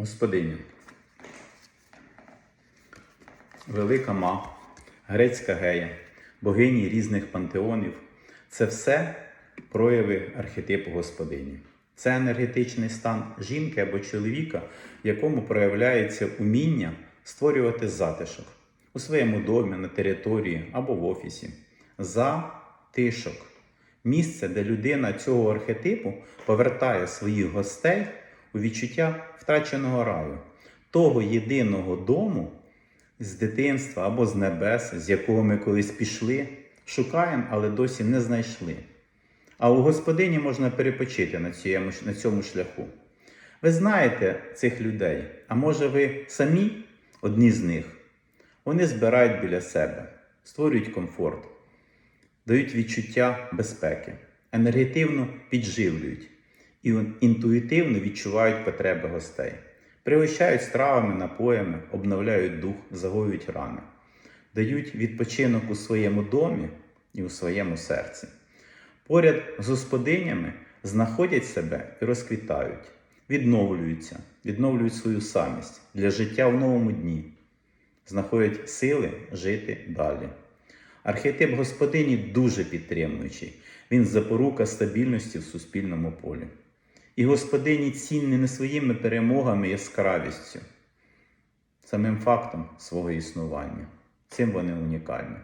Господиня. Велика ма, грецька гея, богині різних пантеонів це все прояви архетипу господині. Це енергетичний стан жінки або чоловіка, в якому проявляється уміння створювати затишок у своєму домі, на території або в офісі. Затишок місце, де людина цього архетипу повертає своїх гостей у відчуття втраченого раю, того єдиного дому з дитинства або з небес, з якого ми колись пішли, шукаємо, але досі не знайшли. А у господині можна перепочити на цьому, на цьому шляху. Ви знаєте цих людей, а може ви самі одні з них. Вони збирають біля себе, створюють комфорт, дають відчуття безпеки, енергетивно підживлюють і інтуїтивно відчувають потреби гостей, пригощають стравами, напоями, обновляють дух, загоюють рани, дають відпочинок у своєму домі і у своєму серці. Поряд з господинями знаходять себе і розквітають, відновлюються, відновлюють свою самість для життя в новому дні, знаходять сили жити далі. Архетип господині дуже підтримуючий, він запорука стабільності в суспільному полі. І господині цінні не своїми перемогами яскравістю, самим фактом свого існування. Цим вони унікальні.